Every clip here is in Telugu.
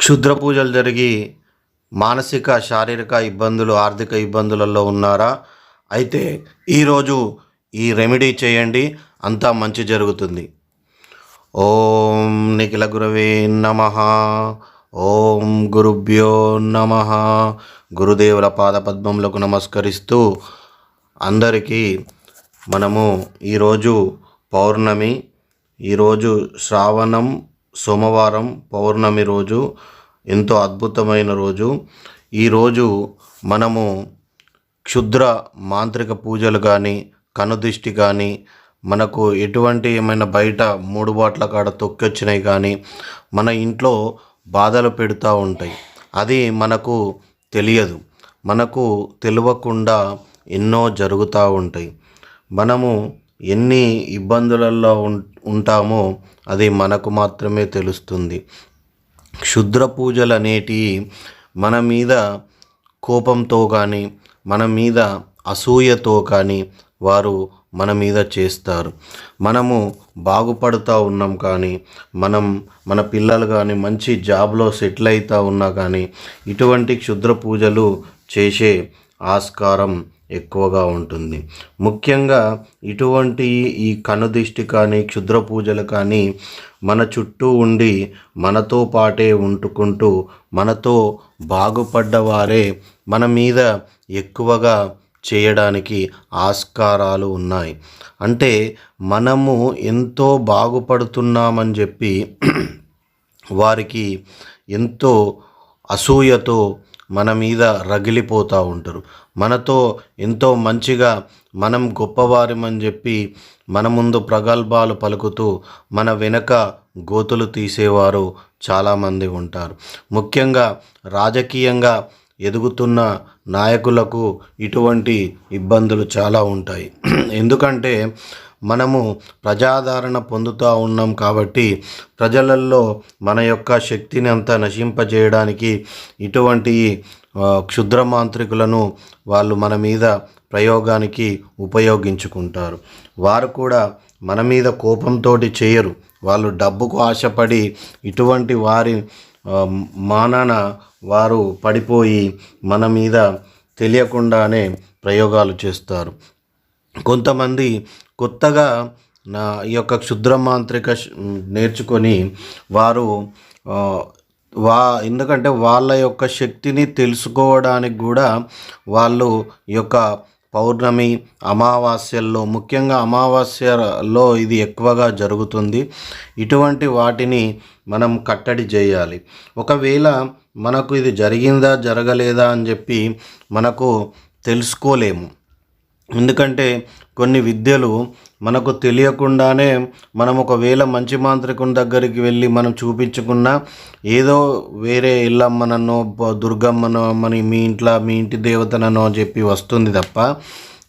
క్షుద్ర పూజలు జరిగి మానసిక శారీరక ఇబ్బందులు ఆర్థిక ఇబ్బందులలో ఉన్నారా? అయితే ఈరోజు ఈ రెమెడీ చేయండి అంతా మంచి జరుగుతుంది. ఓం నిఖిల గురవే నమ. ఓం గురుభ్యో నమ. గురుదేవుల పాదపద్మములకు నమస్కరిస్తూ అందరికీ మనము ఈరోజు పౌర్ణమి ఈరోజు శ్రావణం సోమవారం పౌర్ణమి రోజు ఎంతో అద్భుతమైన రోజు. ఈరోజు మనము క్షుద్ర మాంత్రిక పూజలు కానీ కనుదిష్టి కానీ మనకు ఎటువంటి ఏమైనా బయట మూడు బాట్ల కాడ తొక్కొచ్చినాయి కానీ మన ఇంట్లో బాధలు పెడుతూ ఉంటాయి. అది మనకు తెలియదు. మనకు తెలియకుండా ఎన్నో జరుగుతూ ఉంటాయి. మనము ఎన్ని ఇబ్బందులలో ఉం- ఉంటామో అది మనకు మాత్రమే తెలుస్తుంది. క్షుద్ర పూజలు అనేటివి మన మీద కోపంతో కానీ మన మీద అసూయతో కానీ వారు మన మీద చేస్తారు. మనము బాగుపడుతూ ఉన్నాం కానీ మనం మన పిల్లలు కానీ మంచి జాబ్లో సెటిల్ అవుతూ ఉన్నా కానీ ఇటువంటి క్షుద్ర పూజలు చేసే ఆస్కారం ఎక్కువగా ఉంటుంది. ముఖ్యంగా ఇటువంటి ఈ కనుదిష్టి కానీ క్షుద్ర పూజలు కానీ మన చుట్టూ ఉండి మనతో పాటే ఉంటుకుంటూ మనతో బాగుపడ్డవారే మన మీద ఎక్కువగా చేయడానికి ఆస్కారాలు ఉన్నాయి. అంటే మనము ఎంతో బాగుపడుతున్నామని చెప్పి వారికి ఎంతో అసూయతో మన మీద రగిలిపోతూ ఉంటారు. మనతో ఎంతో మంచిగా మనం గొప్పవారమని చెప్పి మన ముందు ప్రగల్భాలు పలుకుతూ మన వెనక గోతులు తీసేవారు చాలామంది ఉంటారు. ముఖ్యంగా రాజకీయంగా ఎదుగుతున్న నాయకులకు ఇటువంటి ఇబ్బందులు చాలా ఉంటాయి. ఎందుకంటే మనము ప్రజాదరణ పొందుతూ ఉన్నాం కాబట్టి ప్రజలల్లో మన యొక్క శక్తిని అంతా నశింపజేయడానికి ఇటువంటి క్షుద్ర మాంత్రికులను వాళ్ళు మన మీద ప్రయోగానికి ఉపయోగించుకుంటారు. వారు కూడా మన మీద కోపంతో చేయరు. వాళ్ళు డబ్బుకు ఆశపడి ఇటువంటి వారి మానన మానాన వారు పడిపోయి మన మీద తెలియకుండానే ప్రయోగాలు చేస్తారు. కొంతమంది కొత్తగా నా ఈ యొక్క క్షుద్ర మాంత్రిక నేర్చుకొని వారు వా ఎందుకంటే వాళ్ళ యొక్క శక్తిని తెలుసుకోవడానికి కూడా వాళ్ళు యొక్క పౌర్ణమి అమావాస్యల్లో ముఖ్యంగా అమావాస్యలో ఇది ఎక్కువగా జరుగుతుంది. ఇటువంటి వాటిని మనం కట్టడి చేయాలి. ఒకవేళ మనకు ఇది జరిగిందా జరగలేదా అని చెప్పి మనకు తెలుసుకోలేము. ఎందుకంటే కొన్ని విద్యలు మనకు తెలియకుండానే మనం ఒకవేళ మంచి మాంత్రికుని దగ్గరికి వెళ్ళి మనం చూపించుకున్నా ఏదో వేరే ఇల్లమ్మనో దుర్గమ్మనో అమ్మని మీ ఇంట్లో మీ ఇంటి దేవతననో అని చెప్పి వస్తుంది తప్ప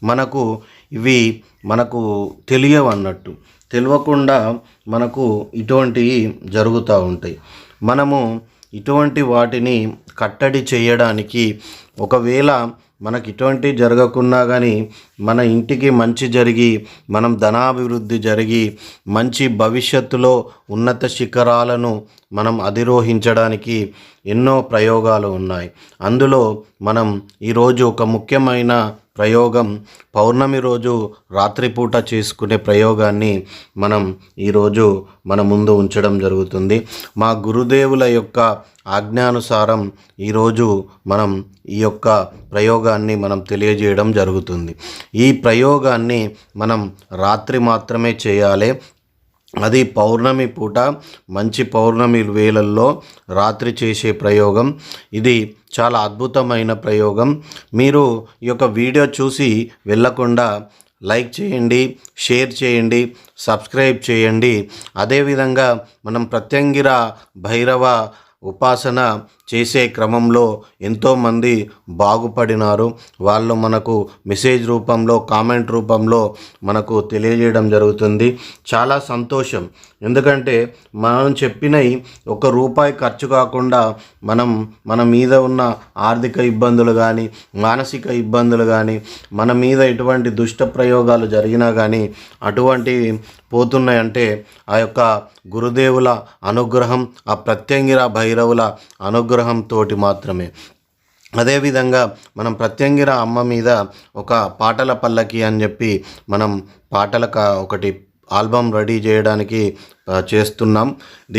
మనకు ఇవి మనకు తెలియవన్నట్టు తెలియకుండా మనకు ఇటువంటివి జరుగుతూ ఉంటాయి. మనము ఇటువంటి వాటిని కట్టడి చేయడానికి ఒకవేళ మనకి ఇటువంటి జరగకున్నా కానీ మన ఇంటికి మంచి జరిగి మనం ధనాభివృద్ధి జరిగి మంచి భవిష్యత్తులో ఉన్నత శిఖరాలను మనం అధిరోహించడానికి ఎన్నో ప్రయోగాలు ఉన్నాయి. అందులో మనం ఈరోజు ఒక ముఖ్యమైన ప్రయోగం పౌర్ణమి రోజు రాత్రిపూట చేసుకునే ప్రయోగాన్ని మనం ఈరోజు మన ముందు ఉంచడం జరుగుతుంది. మా గురుదేవుల యొక్క ఆజ్ఞానుసారం ఈరోజు మనం ఈ యొక్క ప్రయోగాన్ని మనం తెలియజేయడం జరుగుతుంది. ఈ ప్రయోగాన్ని మనం రాత్రి మాత్రమే చేయాలి అది పౌర్ణమి పూట మంచి పౌర్ణమి వేళల్లో రాత్రి చేసే ప్రయోగం. ఇది చాలా అద్భుతమైన ప్రయోగం. మీరు ఈ యొక్క వీడియో చూసి వెళ్ళకుండా లైక్ చేయండి షేర్ చేయండి సబ్స్క్రైబ్ చేయండి. అదేవిధంగా మనం ప్రత్యంగిర భైరవ ఉపాసన చేసే క్రమంలో ఎంతోమంది బాగుపడినారు. వాళ్ళు మనకు మెసేజ్ రూపంలో కామెంట్ రూపంలో మనకు తెలియజేయడం జరుగుతుంది. చాలా సంతోషం. ఎందుకంటే మనం చెప్పినవి ఒక రూపాయి ఖర్చు కాకుండా మనం మన మీద ఉన్న ఆర్థిక ఇబ్బందులు కానీ మానసిక ఇబ్బందులు కానీ మన మీద ఎటువంటి దుష్ట ప్రయోగాలు జరిగినా కానీ అటువంటివి పోతున్నాయంటే ఆ యొక్క గురుదేవుల అనుగ్రహం ఆ ప్రత్యంగిర భైరవుల అనుగ్రహం అనుగ్రహంతో మాత్రమే. అదేవిధంగా మనం ప్రత్యంగిర అమ్మ మీద ఒక పాటల పల్లకి అని చెప్పి మనం పాటల ఒకటి ఆల్బమ్ రెడీ చేయడానికి చేస్తున్నాం.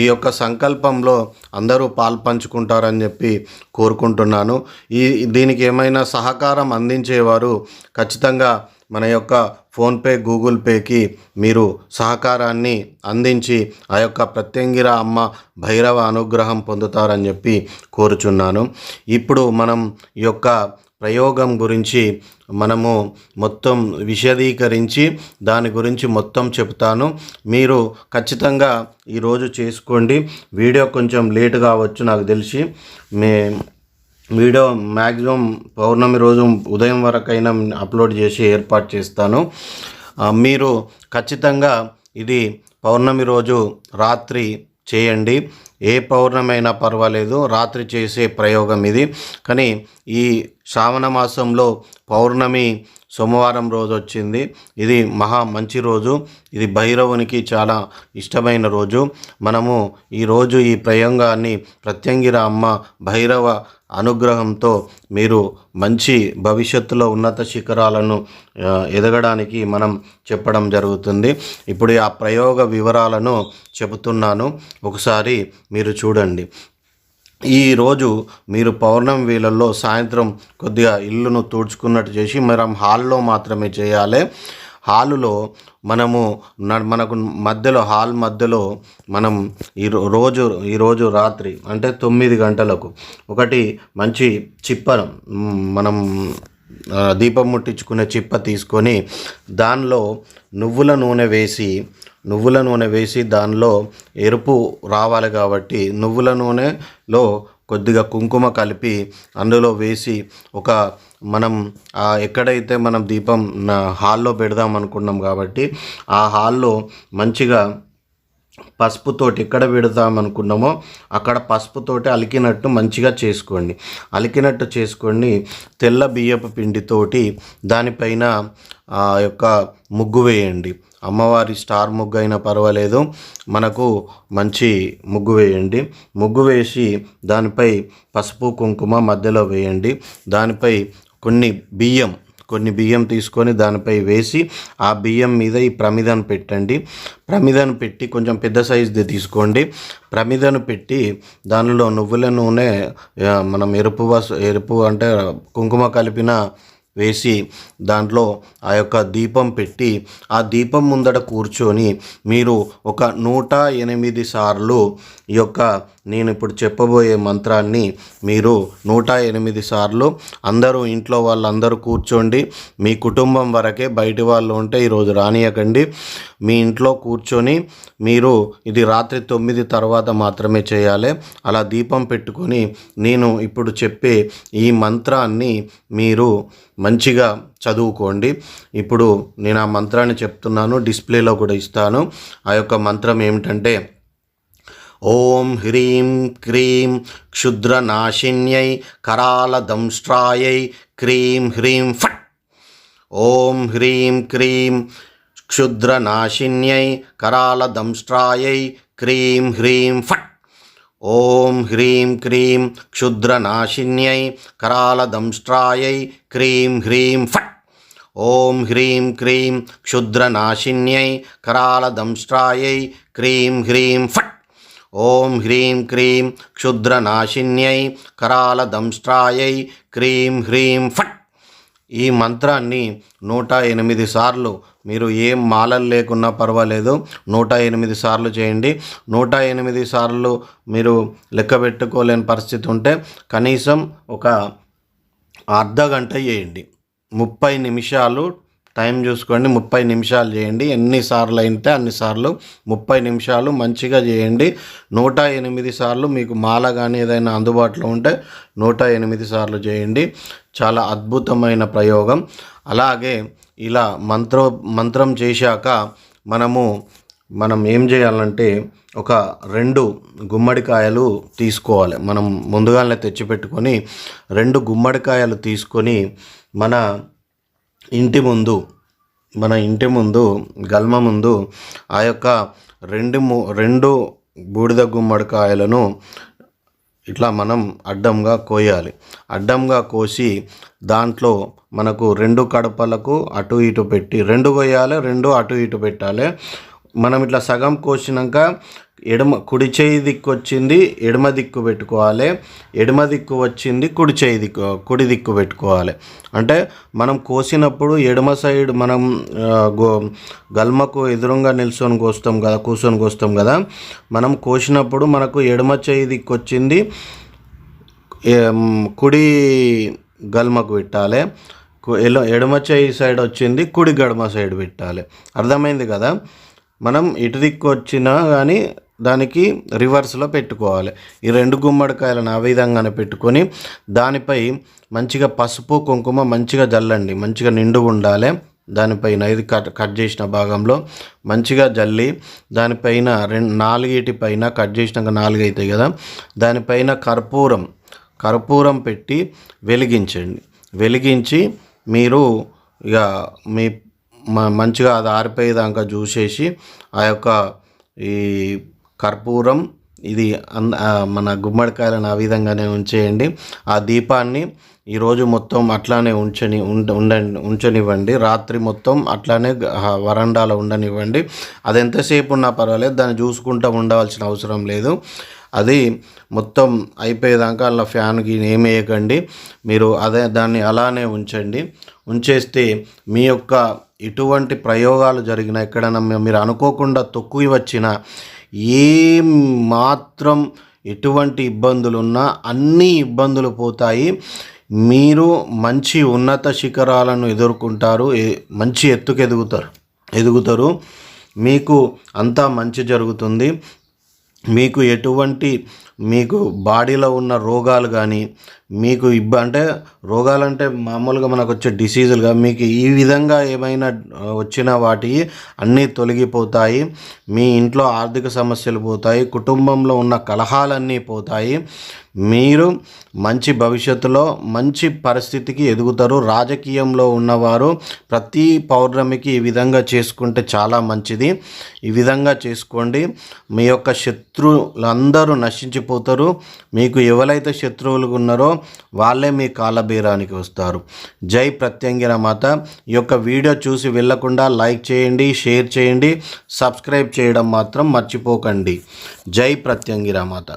ఈ యొక్క సంకల్పంలో అందరూ పాల్పంచుకుంటారని చెప్పి కోరుకుంటున్నాను. ఈ దీనికి ఏమైనా సహకారం అందించేవారు ఖచ్చితంగా మన యొక్క ఫోన్పే గూగుల్ పేకి మీరు సహకారాన్ని అందించి ఆ యొక్క ప్రత్యంగిర అమ్మ భైరవ అనుగ్రహం పొందుతారని చెప్పి కోరుచున్నాను. ఇప్పుడు మనం ఈ యొక్క ప్రయోగం గురించి మనము మొత్తం విశదీకరించి దాని గురించి మొత్తం చెప్తాను మీరు ఖచ్చితంగా ఈరోజు చేసుకోండి. వీడియో కొంచెం లేట్ కావచ్చు నాకు తెలిసి. మే వీడియో మ్యాక్సిమం పౌర్ణమి రోజు ఉదయం వరకైనా అప్లోడ్ చేసి ఏర్పాటు చేస్తాను. మీరు ఖచ్చితంగా ఇది పౌర్ణమి రోజు రాత్రి చేయండి. ఏ పౌర్ణమైనా పర్వాలేదు రాత్రి చేసే ప్రయోగం ఇది. కానీ ఈ శ్రావణ మాసంలో పౌర్ణమి సోమవారం రోజు వచ్చింది. ఇది మహా మంచి రోజు. ఇది భైరవునికి చాలా ఇష్టమైన రోజు. మనము ఈరోజు ఈ ప్రయోగాన్ని ప్రత్యంగిర అమ్మ భైరవ అనుగ్రహంతో మీరు మంచి భవిష్యత్తులో ఉన్నత శిఖరాలను ఎదగడానికి మనం చెప్పడం జరుగుతుంది. ఇప్పుడు ఆ ప్రయోగ వివరాలను చెబుతున్నాను. ఒకసారి మీరు చూడండి. ఈరోజు మీరు పౌర్ణమి వేళల్లో సాయంత్రం కొద్దిగా ఇల్లును తుడుచుకున్నట్టు చేసి మనం హాల్లో మాత్రమే చేయాలి. హాలులో మనము మనకు మధ్యలో హాల్ మధ్యలో మనం ఈ రో- రోజు ఈరోజు రాత్రి అంటే తొమ్మిది గంటలకు ఒకటి మంచి చిప్పను మనం దీపం ముట్టించుకునే చిప్ప తీసుకొని దానిలో నువ్వుల నూనె వేసి నువ్వుల నూనె వేసి దానిలో ఎరుపు రావాలి కాబట్టి నువ్వుల నూనెలో కొద్దిగా కుంకుమ కలిపి అందులో వేసి ఒక మనం ఎక్కడైతే మనం దీపం హాల్లో పెడదాం అనుకున్నాం కాబట్టి ఆ హాల్లో మంచిగా పసుపుతోటి ఎక్కడ పెడదాం అనుకున్నామో అక్కడ పసుపుతోటి అలికినట్టు మంచిగా చేసుకోండి. అలికినట్టు చేసుకోండి. తెల్ల బియ్యపు పిండితోటి దానిపైన ఆ యొక్క ముగ్గు వేయండి. అమ్మవారి స్టార్ ముగ్గు అయినా పర్వాలేదు. మనకు మంచి ముగ్గు వేయండి. ముగ్గు వేసి దానిపై పసుపు కుంకుమ మధ్యలో వేయండి. దానిపై కొన్ని బియ్యం కొన్ని బియ్యం తీసుకొని దానిపై వేసి ఆ బియ్యం మీద ఈ ప్రమిదను పెట్టండి. ప్రమిదను పెట్టి కొంచెం పెద్ద సైజుది తీసుకోండి. ప్రమిదను పెట్టి దానిలో నువ్వుల నూనె మనం ఎరుపు వస్ ఎరుపు అంటే కుంకుమ కలిపిన వేసి దాంట్లో ఆ యొక్క దీపం పెట్టి ఆ దీపం ముందట కూర్చొని మీరు ఒక నూట ఎనిమిది సార్లు ఈ యొక్క నేను ఇప్పుడు చెప్పబోయే మంత్రాన్ని మీరు నూట ఎనిమిది సార్లు అందరూ ఇంట్లో వాళ్ళందరూ కూర్చోండి. మీ కుటుంబం వరకే బయటి వాళ్ళు ఉంటే ఈరోజు రానియకండి. మీ ఇంట్లో కూర్చొని మీరు ఇది రాత్రి తొమ్మిది తర్వాత మాత్రమే చేయాలి. అలా దీపం పెట్టుకొని నేను ఇప్పుడు చెప్పే ఈ మంత్రాన్ని మీరు మంచిగా చదువుకోండి. ఇప్పుడు నేను ఆ మంత్రాన్ని చెప్తున్నాను డిస్ప్లేలో కూడా ఇస్తాను. ఆ యొక్క మంత్రం ఏమిటంటే ఓం హ్రీం క్రీం క్షుద్రనాశిన్యై కరాలదంష్ట్రాయై క్రీం హ్రీం ఫట్. ఓం హ్రీం క్రీం క్షుద్రనాశిన్యై కరాలదంష్ట్రాయై క్రీం హ్రీం ఫట్. ఓం హ్రీం క్రీం క్షుద్రనాశిన్యై కరాలదంష్ట్రాయై క్రీం హ్రీం ఫట్ ఓం హ్రీం క్రీం క్షుద్రనాశిన్యై కరాలదంష్ట్రాయై క్రీం హ్రీం ఫట్ ఓం హ్రీం క్రీం క్షుద్రనాశిన్యై కరాలదంష్ట్రాయై క్రీం హ్రీం ఫట్ ఈ మంత్రాన్ని నూట ఎనిమిది సార్లు మీరు ఏం మాలలు లేకున్నా పర్వాలేదు. నూట ఎనిమిది సార్లు చేయండి. నూట ఎనిమిది సార్లు మీరు లెక్క పెట్టుకోలేని పరిస్థితి ఉంటే కనీసం ఒక అర్ధ గంట చేయండి. ముప్పై నిమిషాలు టైం చూసుకోండి ముప్పై నిమిషాలు చేయండి. ఎన్నిసార్లు అయితే అన్నిసార్లు ముప్పై నిమిషాలు మంచిగా చేయండి. నూట ఎనిమిది సార్లు మీకు మాల కానీ ఏదైనా అందుబాటులో ఉంటే నూట ఎనిమిది సార్లు చేయండి. చాలా అద్భుతమైన ప్రయోగం. అలాగే ఇలా మంత్రో మంత్రం చేశాక మనము మనం ఏం చేయాలంటే ఒక రెండు గుమ్మడికాయలు తీసుకోవాలి. మనం ముందుగానే తెచ్చిపెట్టుకొని రెండు గుమ్మడికాయలు తీసుకొని మన ఇంటి ముందు మన ఇంటి ముందు గల్మ ముందు ఆ యొక్క రెండు రెండు బూడిద గుమ్మడికాయలను ఇట్లా మనం అడ్డంగా కోయాలి. అడ్డంగా కోసి దాంట్లో మనకు రెండు కడపలకు అటు ఇటు పెట్టి రెండు కొయ్యాలి రెండు అటు ఇటు పెట్టాలి. మనం ఇట్లా సగం కోసినాక ఎడమ కుడి చేయి దిక్కు వచ్చింది ఎడమ దిక్కు పెట్టుకోవాలి. ఎడమ దిక్కు వచ్చింది కుడి చేయి దిక్కు కుడి దిక్కు పెట్టుకోవాలి. అంటే మనం కోసినప్పుడు ఎడమ సైడ్ మనం గో గల్మకు ఎదురుగా నిల్చొని కోస్తాం కదా కూర్చొని కోస్తాం కదా మనం కోసినప్పుడు మనకు ఎడమ చేయి దిక్కు వచ్చింది కుడి గల్మకు పెట్టాలి. ఎడమ చేయి సైడ్ వచ్చింది కుడి గడమ సైడ్ పెట్టాలి. అర్థమైంది కదా? మనం ఇటు దిక్కు వచ్చినా కానీ దానికి రివర్స్లో పెట్టుకోవాలి. ఈ రెండు గుమ్మడికాయలను ఆ విధంగానే పెట్టుకొని దానిపై మంచిగా పసుపు కుంకుమ మంచిగా జల్లండి. మంచిగా నిండు ఉండాలి. దానిపైన ఇది కట్ కట్ చేసిన భాగంలో మంచిగా జల్లి దానిపైన రెండు నాలుగిటి పైన కట్ చేసినాక నాలుగు అవుతాయి కదా దానిపైన కర్పూరం కర్పూరం పెట్టి వెలిగించండి. వెలిగించి మీరు ఇక మీ మంచిగా అది ఆరిపోయేదాకా చూసేసి ఆ యొక్క ఈ కర్పూరం ఇది అన్- మన గుమ్మడికాయలను ఆ విధంగానే ఉంచేయండి. ఆ దీపాన్ని ఈరోజు మొత్తం అట్లానే ఉంచని ఉండ ఉండండి ఉంచనివ్వండి. రాత్రి మొత్తం అట్లానే వరండాలో ఉండనివ్వండి. అది ఎంతసేపు ఉన్నా పర్వాలేదు. దాన్ని చూసుకుంటూ ఉండవలసిన అవసరం లేదు. అది మొత్తం అయిపోయేదాకా అలా ఫ్యాన్కి ఏమి వేయకండి మీరు అదే దాన్ని అలానే ఉంచండి. ఉంచేస్తే మీ యొక్క ఇటువంటి ప్రయోగాలు జరిగినా ఎక్కడైనా మీరు అనుకోకుండా తొక్కు వచ్చినా ఏం మాత్రం ఎటువంటి ఇబ్బందులు ఉన్నా అన్ని ఇబ్బందులు పోతాయి. మీరు మంచి ఉన్నత శిఖరాలను ఎదుర్కొంటారు ఏ- మంచి ఎత్తుకు ఎదుగుతారు. ఎదుగుతారు మీకు అంతా మంచి జరుగుతుంది. మీకు ఎటువంటి మీకు బాడీలో ఉన్న రోగాలు కానీ మీకు ఇబ్బ అంటే రోగాలంటే మామూలుగా మనకు వచ్చే డిసీజులుగా మీకు ఈ విధంగా ఏమైనా వచ్చిన వాటి అన్నీ తొలగిపోతాయి. మీ ఇంట్లో ఆర్థిక సమస్యలు పోతాయి. కుటుంబంలో ఉన్న కలహాలన్నీ పోతాయి. మీరు మంచి భవిష్యత్తులో మంచి పరిస్థితికి ఎదుగుతారు. రాజకీయంలో ఉన్నవారు ప్రతి పౌర్ణమికి ఈ విధంగా చేసుకుంటే చాలా మంచిది. ఈ విధంగా చేసుకోండి. మీ యొక్క శత్రువులందరూ నశించిపోతారు. మీకు ఎవరైతే శత్రువులు ఉన్నారో వాళ్ళే మీ కాలబీరానికి వస్తారు. జై ప్రత్యంగిర మాత. ఈ యొక్క వీడియో చూసి వెళ్ళకుండా లైక్ చేయండి షేర్ చేయండి సబ్స్క్రైబ్ చేయడం మాత్రం మర్చిపోకండి. జై ప్రత్యంగిర మాత.